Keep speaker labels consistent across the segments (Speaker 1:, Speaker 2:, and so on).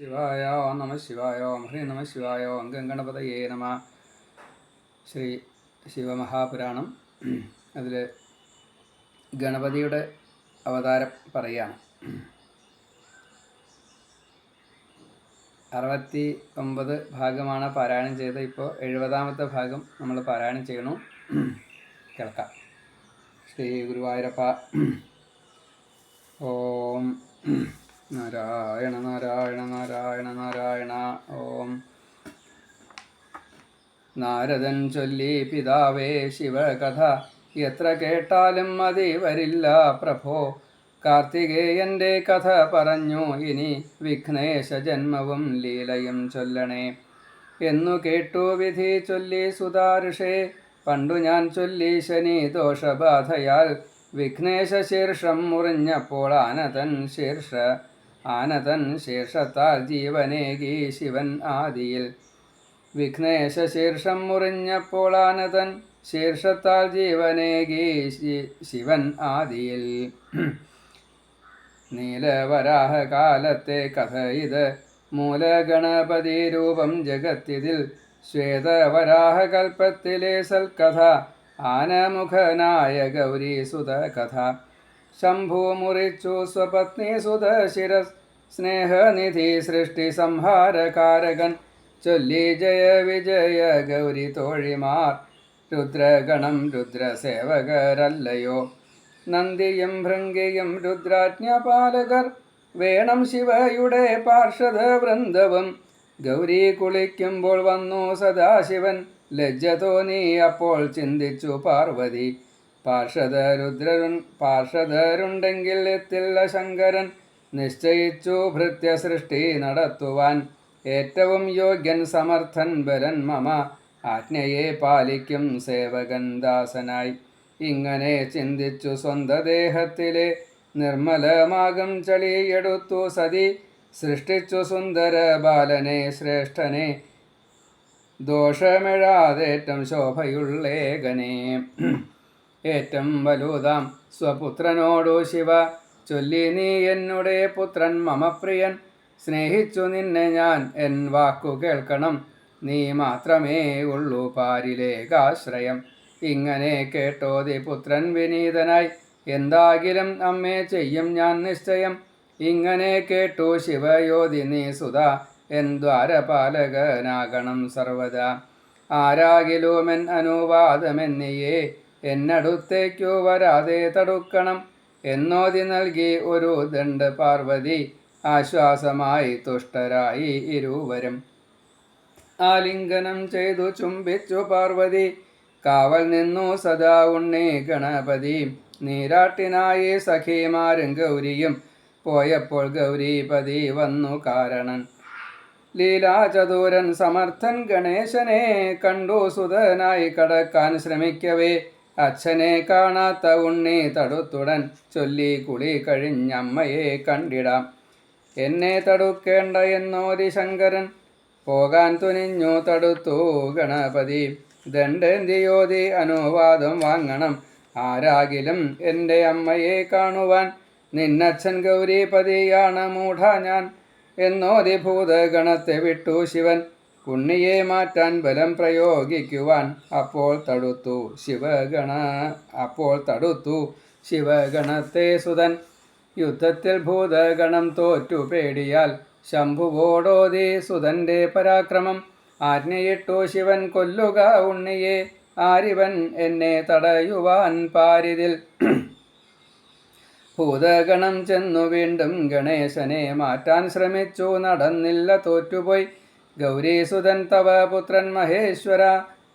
Speaker 1: ശിവായ ഓം നമ ശിവായ ഓം ഹ്രീ നമ ശിവായ ഓം ഗംഗണപതയേ നമ. ശ്രീ ശിവമഹാപുരാണം അതിൽ ഗണപതിയുടെ അവതാരം പറയുകയാണ് അറുപത്തി ഒമ്പത് ഭാഗമാണ് പാരായണം ചെയ്തത്. ഇപ്പോൾ എഴുപതാമത്തെ ഭാഗം നമ്മൾ പാരായണം ചെയ്യണു. കേൾക്കാം. ശ്രീ ഗുരുവായൂരപ്പ. ഓം നാരായണ നാരായണ നാരായണ നാരായണ. ഓം. നാരദൻ ചൊല്ലി പിതാവേ ശിവകഥ. എത്ര കേട്ടാലും മതി വരില്ല പ്രഭോ. കാർത്തികേയന്റെ കഥ പറഞ്ഞു ഇനി വിഘ്നേശ ജന്മവും ലീലയും ചൊല്ലണേ. എന്നു കേട്ടു വിധി ചൊല്ലി സുതാരുഷേ. പണ്ടു ഞാൻ ചൊല്ലി ശനി ദോഷബാധയാൽ. വിഘ്നേശ ശീർഷം മുറിഞ്ഞപ്പോൾ ആനതൻ ശീർഷ ആനതൻ ശീർഷത്താൽ ജീവനേകി ശിവൻ ആദിയിൽ. വിഘ്നേശ ശീർഷം മുറിഞ്ഞപ്പോൾ ആനതൻ ശീർഷത്താൽ ജീവനേകി ശിവൻ ആദിയിൽ. നീലവരാഹ കാലത്തെ കഥ ഇത്. മൂലഗണപതി രൂപം ജഗത്തിതിൽ. ശ്വേതവരാഹ കൽപ്പത്തിലെ സൽക്കഥ ആനമുഖനായ ഗൗരീസുത കഥ. ശംഭു മുറിച്ചു സ്വപത്നി സുധശിര സ്നേഹനിധി സൃഷ്ടി സംഹാരകാരകൻ. ചൊല്ലി ജയ വിജയ ഗൗരി തോഴിമാർ. രുദ്രഗണം രുദ്രസേവകരല്ലയോ. നന്ദിയും ഭൃംഗിയും രുദ്രാജ്ഞപാലകർ. വേണം ശിവയുടെ പാർഷദ വൃന്ദവും ഗൗരി കുളിക്കുമ്പോൾ വന്നു സദാശിവൻ. ലജ്ജ തോന്നി അപ്പോൾ ചിന്തിച്ചു പാർവതി. പാർഷദ രുദ്രരുൺ പാർഷദരുണ്ടെങ്കിൽ എത്തില്ല ശങ്കരൻ നിശ്ചയിച്ചു ഭൃത്യ സൃഷ്ടി നടത്തുവാൻ. ഏറ്റവും യോഗ്യൻ സമർത്ഥൻ ബലൻ മമ ആജ്ഞയെ പാലിക്കും സേവകൻ ദാസനായി. ഇങ്ങനെ ചിന്തിച്ചു സ്വന്ത ദേഹത്തിലെ നിർമ്മലമാകും ചളിയെടുത്തു സതി. സൃഷ്ടിച്ചു സുന്ദര ബാലനെ ശ്രേഷ്ഠനെ ദോഷമിഴാതേറ്റം ശോഭയുള്ളേകനെ. ഏറ്റം വലുതാം. സ്വപുത്രനോടു ശിവ ചൊല്ലി നീ എന്നുടെ പുത്രൻ മമ പ്രിയൻ സ്നേഹിച്ചു നിന്നെ ഞാൻ എൻ വാക്കു കേൾക്കണം. നീ മാത്രമേ ഉള്ളൂ പാരിലേകാശ്രയം. ഇങ്ങനെ കേട്ടോതി പുത്രൻ വിനീതനായി എന്താകിലും അമ്മേ ചെയ്യും ഞാൻ നിശ്ചയം. ഇങ്ങനെ കേട്ടു ശിവയോധി നീ സുത എൻ ദ്വാരപാലകനാകണം സർവദാ. ആരാകിലുമെൻ അനുവാദമെന്നിയേ എന്നടുത്തേക്കു വരാതെ തടുക്കണം. എന്നോതി നൽകി ഒരു ദണ്ഡ് പാർവതി ആശ്വാസമായി തുഷ്ടരായി ഇരുവരും. ആലിംഗനം ചെയ്തു ചുംബിച്ചു പാർവതി. കാവൽ നിന്നു സദാ ഉണ്ണി ഗണപതി. നീരാട്ടിനായി സഖിമാരും ഗൗരിയും പോയപ്പോൾ ഗൗരീപതി വന്നു കാരണൻ. ലീലാചതുരൻ സമർത്ഥൻ ഗണേശനെ കണ്ടു സുതനായി കടക്കാൻ ശ്രമിക്കവേ. അച്ഛനെ കാണാത്ത ഉണ്ണി തടുത്തുടൻ ചൊല്ലി കുളി കഴിഞ്ഞമ്മയെ കണ്ടിടാം. എന്നെ തടുക്കേണ്ട എന്നോരി ശങ്കരൻ പോകാൻ തുനിഞ്ഞു തടുത്തു ഗണപതി. ദണ്ഡേന്തിയോതി അനുവാദം വാങ്ങണം. ആരാകിലും എന്റെ അമ്മയെ കാണുവാൻ നിന്നച്ഛൻ ഗൗരീപതിയാണ് മൂഢ ഞാൻ. എന്നോതി ഭൂതഗണത്തെ വിട്ടു ശിവൻ. ഉണ്ണിയെ മാറ്റാൻ ബലം പ്രയോഗിക്കുവാൻ അപ്പോൾ തടുത്തു ശിവഗണ അപ്പോൾ തടുത്തു ശിവഗണത്തെ സുതൻ. യുദ്ധത്തിൽ ഭൂതഗണം തോറ്റു പേടിയാൽ ശംഭുവോടോതി സുതന്റെ പരാക്രമം. ആജ്ഞയിട്ടു ശിവൻ കൊല്ലുക ഉണ്ണിയെ ആരിവൻ എന്നെ തടയുവാൻ പാരിതിൽ. ഭൂതഗണം ചെന്നു വീണ്ടും ഗണേശനെ മാറ്റാൻ ശ്രമിച്ചു നടന്നില്ല തോറ്റുപോയി. ഗൗരീസുതൻ തവ പുത്രൻ മഹേശ്വര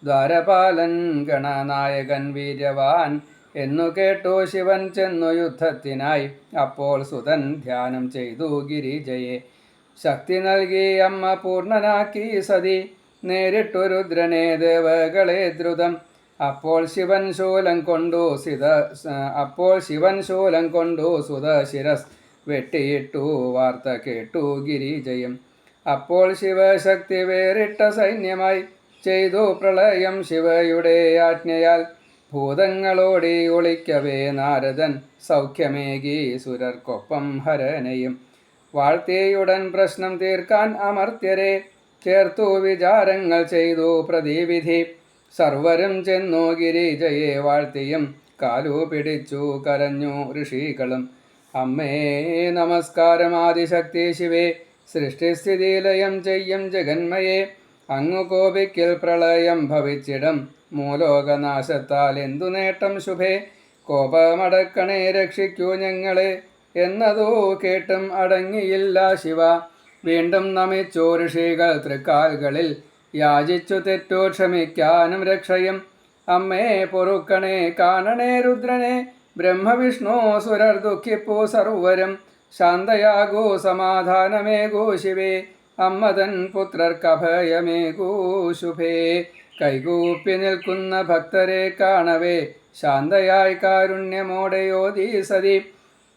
Speaker 1: ദ്വാരപാലൻ ഗണനായകൻ വീര്യവാൻ. എന്നു കേട്ടു ശിവൻ ചെന്നു യുദ്ധത്തിനായി. അപ്പോൾ സുതൻ ധ്യാനം ചെയ്തു ഗിരിജയെ. ശക്തി നൽകി അമ്മ പൂർണനാക്കി സതി. നേരിട്ടു രുദ്രനെ ദേവകളെ ദ്രുതം. അപ്പോൾ ശിവൻ ശൂലം കൊണ്ടു സിത അപ്പോൾ ശിവൻ ശൂലം കൊണ്ടു സുത ശിരസ്. വെട്ടിയിട്ടു വാർത്ത കേട്ടു ഗിരിജയം. അപ്പോൾ ശിവശക്തി വേറിട്ട സൈന്യമായി ചെയ്തു പ്രളയം ശിവയുടെ ആജ്ഞയാൽ. ഭൂതങ്ങളോടി ഒളിക്കവേ നാരദൻ സൗഖ്യമേകി സുരർക്കൊപ്പം ഹരനയും. വാഴ്ത്തിയുടൻ പ്രശ്നം തീർക്കാൻ അമർത്യരെ ചേർത്തു വിചാരങ്ങൾ ചെയ്തു പ്രതിവിധി. സർവരും ചെന്നു ഗിരിജയെ വാഴ്ത്തിയും കാലു പിടിച്ചു കരഞ്ഞു ഋഷികളും. അമ്മേ നമസ്കാരം ആദിശക്തി ശിവേ. സൃഷ്ടിസ്ഥിതിലയം ചെയ്യും ജഗന്മയെ. അങ്ങു കോപിക്കൽ പ്രളയം ഭവിച്ചിടം. മൂലോകനാശത്താൽ എന്തു നേട്ടം ശുഭേ? കോപമടക്കണേ രക്ഷിക്കൂ ഞങ്ങളെ. എന്നതോ കേട്ടും അടങ്ങിയില്ല ശിവ. വീണ്ടും നമിച്ചു ഋഷികൾ തൃക്കാൽകളിൽ. യാചിച്ചു തെറ്റു ക്ഷമിക്കാനും രക്ഷയും. അമ്മേ പൊറുക്കണേ കാണണേ രുദ്രനെ. ബ്രഹ്മവിഷ്ണു സുരർ ദുഃഖിപ്പു ശാന്തയാകൂ സമാധാനമേകൂ ശിവേ. അമ്മതൻ പുത്രർക്കഭയമേകൂ ശുഭേ. കൈകൂപ്പി നിൽക്കുന്ന ഭക്തരെ കാണവേ. ശാന്തയായി കാരുണ്യമോടെയോതി സതി.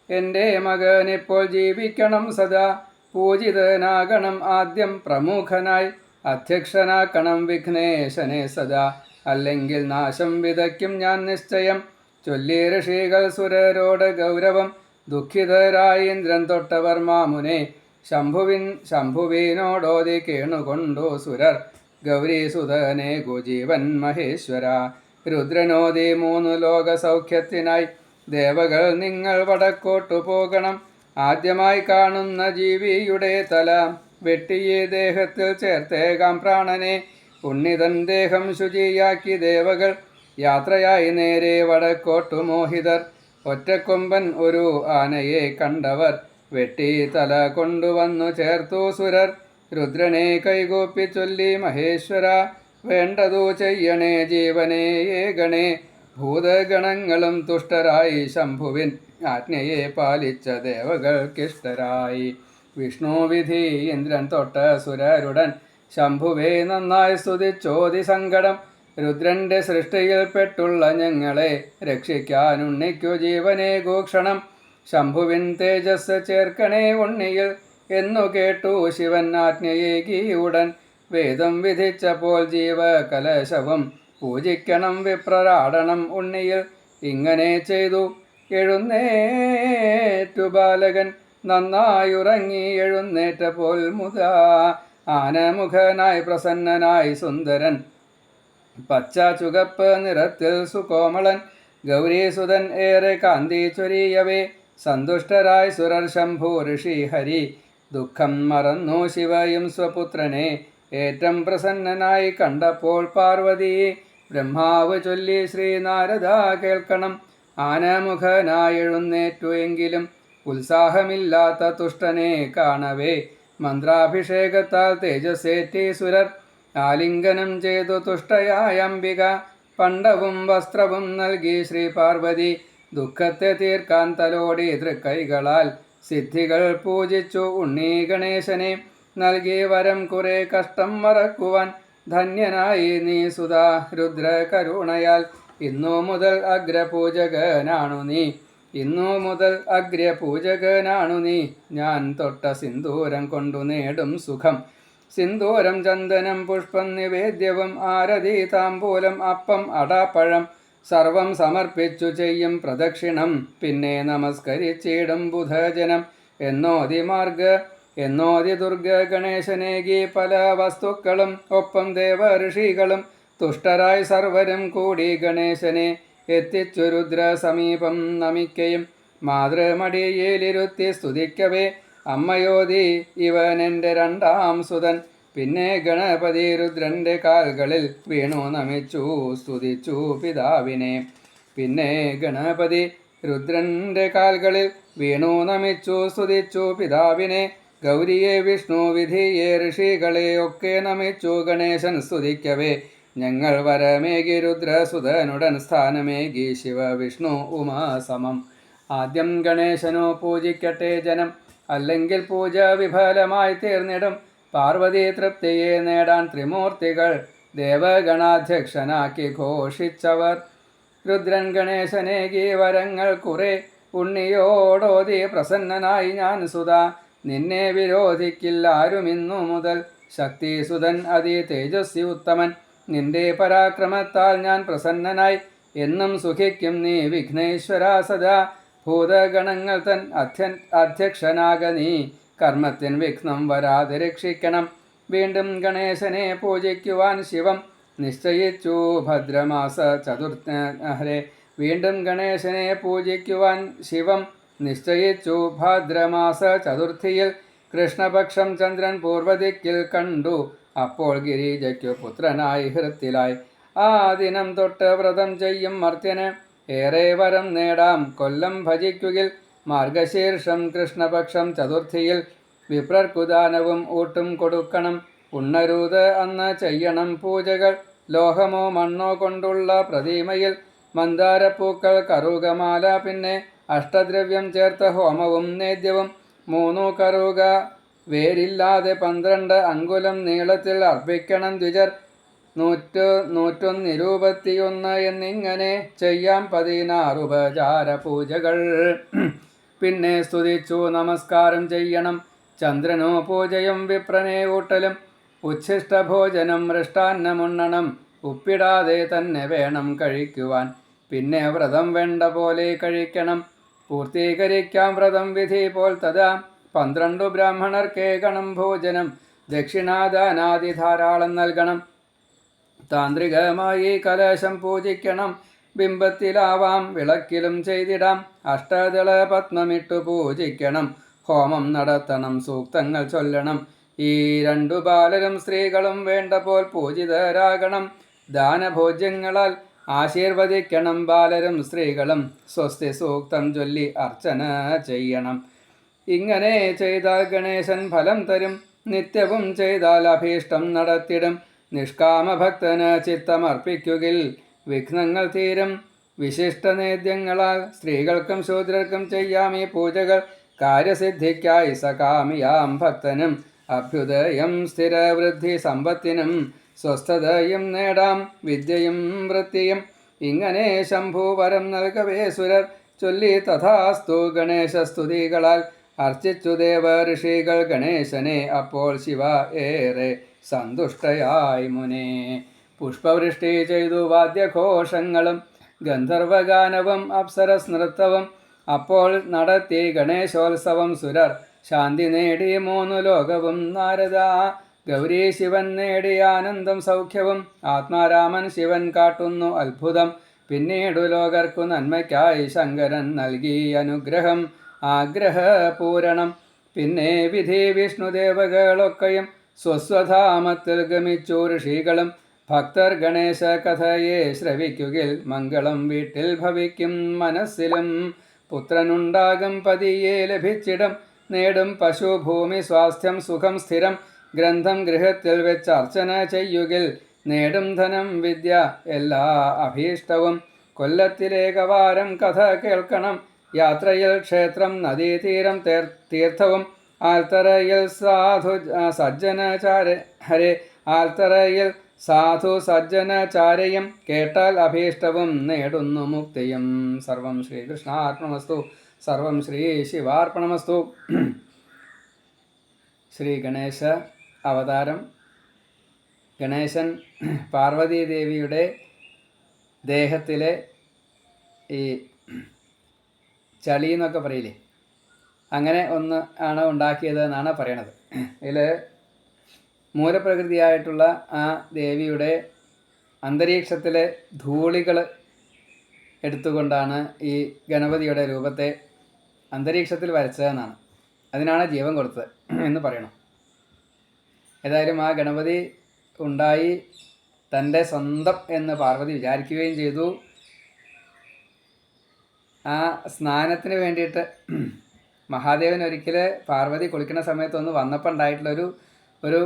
Speaker 1: എന്റെ മകൻ ഇപ്പോൾ ജീവിക്കണം സദാ. പൂജിതനാകണം ആദ്യം പ്രമുഖനായി. അധ്യക്ഷനാക്കണം വിഘ്നേശനെ സദാ. അല്ലെങ്കിൽ നാശം വിതയ്ക്കും ഞാൻ നിശ്ചയം. ചൊല്ലി ഋഷികൾ സുരരോട് ഗൗരവം. ദുഃഖിതരായി ഇന്ദ്രൻ തൊട്ടവർ മാമുനെ ശംഭുവിൻ ശംഭുവിനോടോതി കേണുകൊണ്ടു സുരർ. ഗൗരീസുതനെ ഗുജീവൻ മഹേശ്വര. രുദ്രനോദി മൂന്നു ലോക സൗഖ്യത്തിനായി ദേവകൾ നിങ്ങൾ വടക്കോട്ടു പോകണം. ആദ്യമായി കാണുന്ന ജീവിയുടെ തല വെട്ടിയെ ദേഹത്തിൽ ചേർത്തേകാം പ്രാണനെ. ഉണ്ണിതൻ ദേഹം ശുചിയാക്കി ദേവകൾ യാത്രയായി നേരെ വടക്കോട്ടു മോഹിതർ. ഒറ്റക്കൊമ്പൻ ഒരു ആനയെ കണ്ടവർ വെട്ടി തല കൊണ്ടുവന്നു ചേർത്തു സുരർ. രുദ്രനെ കൈകൂപ്പി ചൊല്ലി മഹേശ്വര വേണ്ടതു ചെയ്യണേ ജീവനേ ഏകണേ. ഭൂതഗണങ്ങളും തുഷ്ടരായി ശംഭുവിൻ ആജ്ഞയെ പാലിച്ച ദേവകൾക്കിഷ്ടരായി. വിഷ്ണുവിധി ഇന്ദ്രൻ തൊട്ട സുരരുടൻ ശംഭുവേ നന്നായി സ്തുതിച്ചോതി സങ്കടം. രുദ്രന്റെ സൃഷ്ടിയിൽപ്പെട്ടുള്ള ഞങ്ങളെ രക്ഷിക്കാൻ ഉണ്ണിക്കു ജീവനെ ഗൂക്ഷണം. ശംഭുവിൻ തേജസ് ചേർക്കണേ ഉണ്ണിയിൽ എന്നു കേട്ടു ശിവൻ ആജ്ഞയേകി ഉടൻ വേദം വിധിച്ചപ്പോൾ ജീവ കലശവും പൂജിക്കണം വിപ്രരാടണം ഉണ്ണിയിൽ. ഇങ്ങനെ ചെയ്തു. എഴുന്നേറ്റു ബാലകൻ. നന്നായുറങ്ങി എഴുന്നേറ്റ പോൽ മുത ആനമുഖനായി പ്രസന്നനായി സുന്ദരൻ പച്ച ചുകപ്പ് നിറത്തിൽ സുകോമളൻ ഗൗരീസുതൻ ഏറെ കാന്തി ചൊരിയവേ സന്തുഷ്ടരായ സുരർ ശംഭു ഋഷി ഹരി ദുഃഖം മറന്നു ശിവയും സ്വപുത്രനെ. ഏറ്റം പ്രസന്നനായി കണ്ടപ്പോൾ പാർവതി ബ്രഹ്മാവ് ചൊല്ലി ശ്രീനാരദ കേൾക്കണം. ആനമുഖനായെഴുന്നേറ്റു എങ്കിലും ഉത്സാഹമില്ലാത്ത തുഷ്ടനെ കാണവേ. മന്ത്രാഭിഷേകത്താൽ തേജസ്സേറ്റി സുരർ ആലിംഗനം ചെയ്തു തുഷ്ടയായ അംബിക. പണ്ടവും വസ്ത്രവും നൽകി ശ്രീ പാർവതി. ദുഃഖത്തെ തീർക്കാൻ തലോടി തൃക്കൈകളാൽ സിദ്ധികൾ പൂജിച്ചു ഉണ്ണി ഗണേശനെ. നൽകി വരം കുറെ കഷ്ടം മറക്കുവാൻ ധന്യനായി നീ സുധാ രുദ്ര കരുണയാൽ ഇന്നു മുതൽ അഗ്രപൂജകനാണു നീ. ഇന്നു മുതൽ അഗ്രപൂജകനാണു നീ. ഞാൻ തൊട്ട സിന്ദൂരം കൊണ്ടു നേടും സുഖം. സിന്ദൂരം ചന്ദനം പുഷ്പം നിവേദ്യവും ആരതി താമ്പൂലം അപ്പം അടാപ്പഴം സർവം സമർപ്പിച്ചു ചെയ്യും പ്രദക്ഷിണം. പിന്നെ നമസ്കരിച്ചിടും ബുധജനം. എന്നോതി മാർഗ എന്നോതി ദുർഗ ഗണേശനേകി പല വസ്തുക്കളും ഒപ്പം ദേവ ഋഷികളും തുഷ്ടരായി സർവരും കൂടി ഗണേശനെ എത്തിച്ചു രുദ്ര സമീപം നമിക്കയും. മാതൃമടിയിലിരുത്തി സ്തുതിക്കവേ അമ്മയോതി എന്റെ രണ്ടാം സുതൻ. പിന്നെ ഗണപതി രുദ്രന്റെ കാൽകളിൽ വീണു നമിച്ചു സ്തുതിച്ചു പിതാവിനെ. പിന്നെ ഗണപതി രുദ്രന്റെ കാൽകളിൽ വീണു നമിച്ചു സ്തുതിച്ചു പിതാവിനെ. ഗൗരിയെ വിഷ്ണു വിധിയെ ഋഷികളെ ഒക്കെ നമിച്ചു ഗണേശൻ സ്തുതിക്കവേ. ഞങ്ങൾ വരമേകി രുദ്രസുതനുടൻ സ്ഥാനമേകി ശിവ വിഷ്ണു ഉമാസമം ആദ്യം ഗണേശനോ പൂജിക്കട്ടെ ജനം. അല്ലെങ്കിൽ പൂജ വിഫലമായി തീർന്നിടും. പാർവതി തൃപ്തിയെ നേടാൻ ത്രിമൂർത്തികൾ ദേവഗണാധ്യക്ഷനാക്കി ഘോഷിച്ചവർ. രുദ്രൻ ഗണേശനേകി വരങ്ങൾ കുറെ ഉണ്ണിയോടോതി പ്രസന്നനായി ഞാൻ സുതാ. നിന്നെ വിരോധിക്കില്ല ആരുമിന്നു മുതൽ. ശക്തിസുതൻ അതി തേജസ്വി ഉത്തമൻ. നിന്റെ പരാക്രമത്താൽ ഞാൻ പ്രസന്നനായി. എന്നും സുഖിക്കും നീ വിഘ്നേശ്വരാ സദാ. ഭൂതഗണങ്ങൾ തൻ അധ്യ അധ്യക്ഷനാക നീ. കർമ്മത്തിൻ വിഘ്നം വരാതെ രക്ഷിക്കണം. വീണ്ടും ഗണേശനെ പൂജിക്കുവാൻ ശിവം നിശ്ചയിച്ചു. ഭദ്രമാസ ചതുർത്ഥ വീണ്ടും ഗണേശനെ പൂജിക്കുവാൻ ശിവം നിശ്ചയിച്ചു. ഭദ്രമാസ ചതുർത്ഥിയിൽ കൃഷ്ണപക്ഷം ചന്ദ്രൻ പൂർവദിക്കിൽ കണ്ടു. അപ്പോൾ ഗിരീജയ്ക്കു പുത്രനായി ഹൃത്തിലായി. ആ ദിനം തൊട്ട് വ്രതം ചെയ്യും മർത്യന്. ഏറെ വരം നേടാം. കൊല്ലം ഭജിക്കുകിൽ മാർഗശീർഷം കൃഷ്ണപക്ഷം ചതുർത്ഥിയിൽ വിപ്രർക്കുദാനവും ഊട്ടും കൊടുക്കണം. ഉണ്ണരുത് അന്ന് ചെയ്യണം പൂജകൾ. ലോഹമോ മണ്ണോ കൊണ്ടുള്ള പ്രതിമയിൽ മന്ദാരപ്പൂക്കൾ കറുകമാല പിന്നെ അഷ്ടദ്രവ്യം ചേർത്ത ഹോമവും നേദ്യവും. മൂന്നു കറുക വേരില്ലാതെ പന്ത്രണ്ട് അങ്കുലം നീളത്തിൽ അർപ്പിക്കണം ദ്വിജർ. നൂറ്റ് നൂറ്റൊന്ന് ഇരുപത്തിയൊന്ന് എന്നിങ്ങനെ ചെയ്യാം പതിനാറ് ഉപചാര പൂജകൾ പിന്നെ സ്തുതിച്ചു നമസ്കാരം ചെയ്യണം. ചന്ദ്രനോ പൂജയും വിപ്രനെ ഊട്ടലും. ഉച്ഛിഷ്ടഭോജനം മൃഷ്ടാന്നമുണ്ണണം. ഉപ്പിടാതെ തന്നെ വേണം കഴിക്കുവാൻ. പിന്നെ വ്രതം വേണ്ട പോലെ കഴിക്കണം. പൂർത്തീകരിക്കാം വ്രതം വിധി പോൽ തഥാ. പന്ത്രണ്ടു ബ്രാഹ്മണർക്കേകണം ഭോജനം. ദക്ഷിണാദാനാദി ധാരാളം നൽകണം. താന്ത്രികമായി കലശം പൂജിക്കണം. ബിംബത്തിലാവാം വിളക്കിലും ചെയ്തിടാം. അഷ്ടദള പത്മമിട്ടു പൂജിക്കണം. ഹോമം നടത്തണം സൂക്തങ്ങൾ ചൊല്ലണം. ഈ രണ്ടു ബാലരും സ്ത്രീകളും വേണ്ട പോൽ പൂജിതരാകണം. ദാനഭോജ്യങ്ങളാൽ ആശീർവദിക്കണം ബാലരും സ്ത്രീകളും. സ്വസ്തി സൂക്തം ചൊല്ലി അർച്ചന ചെയ്യണം. ഇങ്ങനെ ചെയ്താൽ ഗണേശൻ ഫലം തരും. നിത്യവും ചെയ്താൽ അഭീഷ്ടം നടത്തിടും. നിഷ്കാമഭക്തന് ചിത്തമർപ്പിക്കുകിൽ. വിഘ്നങ്ങൾ തീരും വിശിഷ്ട നേദ്യങ്ങളാൽ സ്ത്രീകൾക്കും ശൂദ്രർക്കും ചെയ്യാം ഈ പൂജകൾ. കാര്യസിദ്ധിക്കായി സകാമിയാം ഭക്തനും. അഭ്യുദയം സ്ഥിരവൃദ്ധി സമ്പത്തിനും സ്വസ്ഥതയും നേടാം വിദ്യയും വൃത്തിയും. ഇങ്ങനെ ശംഭുവരം നൽകവേ സുരർ. ചൊല്ലി തഥാസ്തു ഗണേശസ്തുതികളാൽ അർച്ചിച്ചു ദേവ ഋഷികൾ ഗണേശനെ അപ്പോൾ ശിവ ഏറെ സന്തുഷ്ടയായി മുനെ. പുഷ്പവൃഷ്ടി ചെയ്തു വാദ്യഘോഷങ്ങളും ഗന്ധർവഗാനവും അപ്സരസ് നൃത്തവും അപ്പോൾ നടത്തി ഗണേശോത്സവം സുരർ ശാന്തി നേടി മൂന്നു ലോകവും. നാരദ ഗൗരി ശിവൻ നേടി ആനന്ദം സൗഖ്യവും. ആത്മാരാമൻ ശിവൻ കാട്ടുന്നു അത്ഭുതം. പിന്നീടു ലോകർക്കു നന്മയ്ക്കായി ശങ്കരൻ നൽകി അനുഗ്രഹം ആഗ്രഹപൂരണം. പിന്നെ വിധി വിഷ്ണുദേവകളൊക്കെയും സ്വസ്വധാമത്തിൽ ഗമിച്ചു ഭക്തർ ഗണേശ കഥയെ ശ്രവിക്കുകിൽ മംഗളം വീട്ടിൽ ഭവിക്കും മനസ്സിലും. പുത്രനുണ്ടാകും പതിയെ ലഭിച്ചിടം നേടും പശുഭൂമി സ്വാസ്ഥ്യം സുഖം സ്ഥിരം ഗ്രന്ഥം ഗൃഹത്തിൽ വെച്ച് അർച്ചന ചെയ്യുകിൽ നേടും ധനം വിദ്യ എല്ലാ അഭീഷ്ടവും. കൊല്ലത്തിലേകവാരം കഥ കേൾക്കണം. യാത്രയിൽ ക്ഷേത്രം നദീതീരം തീർത്ഥവും ആൽത്തറയിൽ സാധു സജ്ജനചാര ഹരെ ആൽത്തറയിൽ സാധു സജ്ജനചാരയും കേട്ടാൽ അഭീഷ്ടവും നേടുന്നു മുക്തിയും. സർവം ശ്രീകൃഷ്ണാർപ്പണമസ്തു സർവം ശ്രീ ശിവാർപ്പണമസ്തു. ശ്രീ ഗണേശ അവതാരം. ഗണേശൻ പാർവതീദേവിയുടെ ദേഹത്തിലെ ഈ ചളി എന്നൊക്കെ പറയില്ലേ? അങ്ങനെ ഒന്ന് ആണ് ഉണ്ടാക്കിയത് എന്നാണ് പറയണത്. ഇതിൽ മൂലപ്രകൃതിയായിട്ടുള്ള ആ ദേവിയുടെ അന്തരീക്ഷത്തിലെ ധൂളികൾ എടുത്തുകൊണ്ടാണ് ഈ ഗണപതിയുടെ രൂപത്തെ അന്തരീക്ഷത്തിൽ വരച്ചതെന്നാണ് അതിനാണ് ജീവൻ കൊടുത്തത് എന്ന് പറയണം. ഏതായാലും ആ ഗണപതി ഉണ്ടായി തന്റെ സ്വന്തം എന്ന് പാർവതി വിചാരിക്കുകയും ചെയ്തു. ആ സ്നാനത്തിന് വേണ്ടിയിട്ട് മഹാദേവൻ ഒരിക്കൽ പാർവതി കുളിക്കുന്ന സമയത്ത് ഒന്ന് വന്നപ്പോൾ ഉണ്ടായിട്ടുള്ളൊരു ഒരു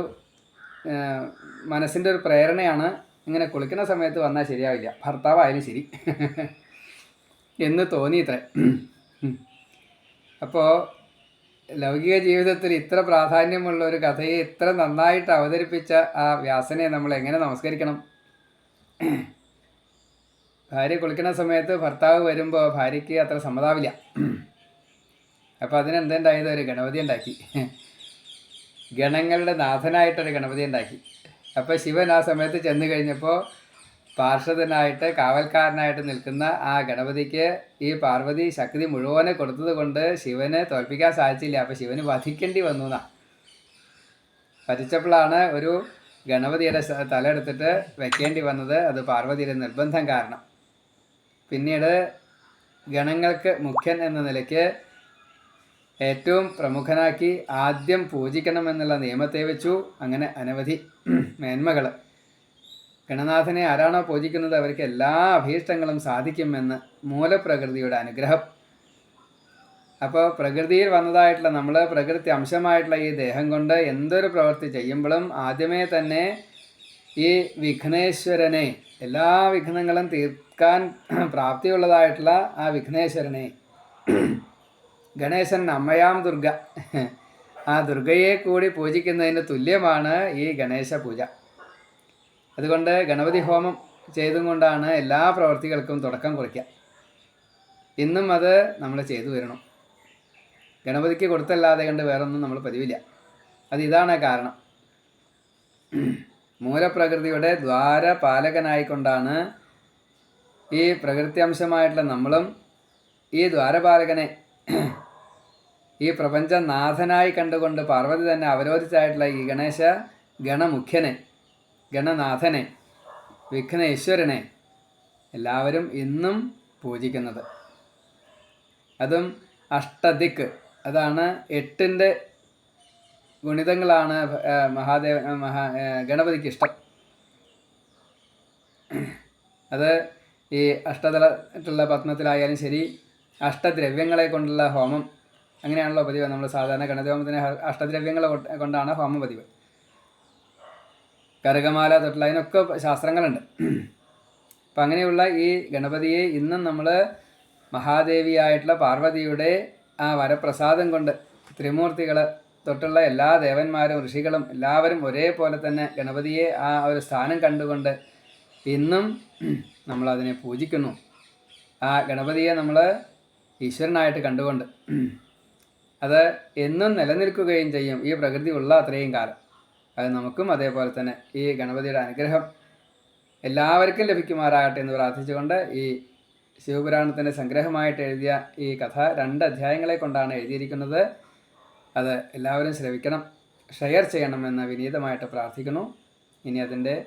Speaker 1: മനസ്സിന്റെ ഒരു പ്രേരണയാണ് ഇങ്ങനെ കുളിക്കുന്ന സമയത്ത് വന്നാൽ ശരിയാവില്ല. ഭർത്താവായാലും ശരി. എന്ന് തോന്നി ഇത്ര. അപ്പോൾ ലൗകിക ജീവിതത്തിൽ ഇത്ര പ്രാധാന്യമുള്ള ഒരു കഥയെ ഇത്ര നന്നായിട്ട് അവതരിപ്പിച്ച ആ വ്യാസനെ നമ്മൾ എങ്ങനെ നമസ്കരിക്കണം? ഭാര്യ കുളിക്കുന്ന സമയത്ത് ഭർത്താവ് വരുമ്പോൾ ഭാര്യയ്ക്ക് അത്ര സമ്മതാവില്ല. അപ്പോൾ അതിനെന്തുണ്ടായത്? ഒരു ഗണപതി ഉണ്ടാക്കി. ഗണങ്ങളുടെ നാഥനായിട്ടൊരു ഗണപതി ഉണ്ടാക്കി. അപ്പോൾ ശിവൻ ആ സമയത്ത് ചെന്ന് കഴിഞ്ഞപ്പോൾ പാർഷദനായിട്ട് കാവൽക്കാരനായിട്ട് നിൽക്കുന്ന ആ ഗണപതിക്ക് ഈ പാർവതി ശക്തി മുഴുവനെ കൊടുത്തത് കൊണ്ട് ശിവനെ തോൽപ്പിക്കാൻ സാധിച്ചില്ല. അപ്പോൾ ശിവന് വധിക്കേണ്ടി വന്നു എന്നാ. വധിച്ചപ്പോഴാണ് ഒരു ഗണപതിയുടെ തല എടുത്തിട്ട് വെക്കേണ്ടി വന്നത് അത് പാർവതിയുടെ നിർബന്ധം കാരണം. പിന്നീട് ഗണങ്ങൾക്ക് മുഖ്യൻ എന്ന നിലയ്ക്ക് ഏറ്റവും പ്രമുഖനാക്കി ആദ്യം പൂജിക്കണമെന്നുള്ള നിയമത്തെ വെച്ചു. അങ്ങനെ അനവധി മേന്മകൾ ഗണനാഥനെ ആരാണോ പൂജിക്കുന്നത് അവർക്ക് എല്ലാ അഭീഷ്ടങ്ങളും സാധിക്കുമെന്ന് മൂലപ്രകൃതിയുടെ അനുഗ്രഹം. അപ്പോൾ പ്രകൃതിയിൽ വന്നതായിട്ടുള്ള നമ്മൾ പ്രകൃതി അംശമായിട്ടുള്ള ഈ ദേഹം കൊണ്ട് എന്തൊരു പ്രവൃത്തി ചെയ്യുമ്പോഴും ആദ്യമേ തന്നെ ഈ വിഘ്നേശ്വരനെ എല്ലാ വിഘ്നങ്ങളും തീർക്കാൻ പ്രാപ്തിയുള്ളതായിട്ടുള്ള ആ വിഘ്നേശ്വരനെ ഗണേശൻ അമ്മയാം ദുർഗ. ആ ദുർഗയെ കൂടി പൂജിക്കുന്നതിന് തുല്യമാണ് ഈ ഗണേശ പൂജ. അതുകൊണ്ട് ഗണപതി ഹോമം ചെയ്തും കൊണ്ടാണ് എല്ലാ പ്രവർത്തികൾക്കും തുടക്കം കുറിക്കുക. ഇന്നും അത് നമ്മൾ ചെയ്തു വരണം. ഗണപതിക്ക് കൊടുത്തല്ലാതെ കണ്ട് വേറൊന്നും നമ്മൾ പതിവില്ല. അത് ഇതാണ് കാരണം. മൂലപ്രകൃതിയുടെ ദ്വാരപാലകനായിക്കൊണ്ടാണ് ഈ പ്രകൃതി അംശമായിട്ടുള്ള നമ്മളും ഈ ദ്വാരപാലകനെ ഈ പ്രപഞ്ചനാഥനായി കണ്ടുകൊണ്ട് പാർവതി തന്നെ അവരോധിച്ചായിട്ടുള്ള ഈ ഗണേശ ഗണമുഖ്യനെ ഗണനാഥനെ വിഘ്നേശ്വരനെ എല്ലാവരും ഇന്നും പൂജിക്കുന്നത്. അതും അഷ്ടദിക്ക് അതാണ് എട്ടിന്റെ ഗുണിതങ്ങളാണ് മഹാദേവ മഹാ ഗണപതിക്ക് ഇഷ്ടം. അത് ഈ അഷ്ടതലത്തിലുള്ള പത്മത്തിലായാലും ശരി അഷ്ടദ്രവ്യങ്ങളെ കൊണ്ടുള്ള ഹോമം അങ്ങനെയാണല്ലോ പതിവ്. നമ്മൾ സാധാരണ ഗണപതി ഹോമത്തിന് അഷ്ടദ്രവ്യങ്ങൾ കൊണ്ടാണ് ഹോമം പതിവ്. കരകമാല തൊട്ടുള്ള അതിനൊക്കെ ശാസ്ത്രങ്ങളുണ്ട്. അപ്പം അങ്ങനെയുള്ള ഈ ഗണപതിയെ ഇന്നും നമ്മൾ മഹാദേവിയായിട്ടുള്ള പാർവതിയുടെ ആ വരപ്രസാദം കൊണ്ട് ത്രിമൂർത്തികൾ തൊട്ടുള്ള എല്ലാ ദേവന്മാരും ഋഷികളും എല്ലാവരും ഒരേപോലെ തന്നെ ഗണപതിയെ ആ ഒരു സ്ഥാനം കണ്ടുകൊണ്ട് ഇന്നും നമ്മളതിനെ പൂജിക്കുന്നു. ആ ഗണപതിയെ നമ്മൾ ഈശ്വരനായിട്ട് കണ്ടുകൊണ്ട് അത് എന്നും നിലനിൽക്കുകയും ചെയ്യും. ഈ പ്രകൃതി ഉള്ള അത്രയും കാലം. അത് നമുക്കും അതേപോലെ തന്നെ ഈ ഗണപതിയുടെ അനുഗ്രഹം എല്ലാവർക്കും ലഭിക്കുമാറാകട്ടെ എന്ന് പ്രാർത്ഥിച്ചുകൊണ്ട് ഈ ശിവപുരാണത്തിന്റെ സംഗ്രഹമായിട്ട് എഴുതിയ ഈ കഥ രണ്ട് അധ്യായങ്ങളെ കൊണ്ടാണ് എഴുതിയിരിക്കുന്നത്. അത് എല്ലാവരും ശ്രവിക്കണം ഷെയർ ചെയ്യണമെന്ന് വിനീതമായിട്ട് പ്രാർത്ഥിക്കുന്നു. ഇനി അതിന്റെ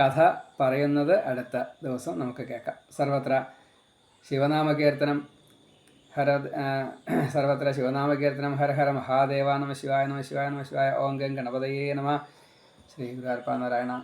Speaker 1: കഥ പറയുന്നത് അടുത്ത ദിവസം നമുക്ക് കേൾക്കാം. സർവത്ര ശിവനാമകീർത്തനം ഹര സർവത്ര ശിവനാമകീർത്തനം ഹര ഹര മഹാദേവ നമ ശിവായ നമ ശിവായ നമ ശിവായ. ഓം ഗം ഗണപതയേ നമ. ശ്രീ നാരായണ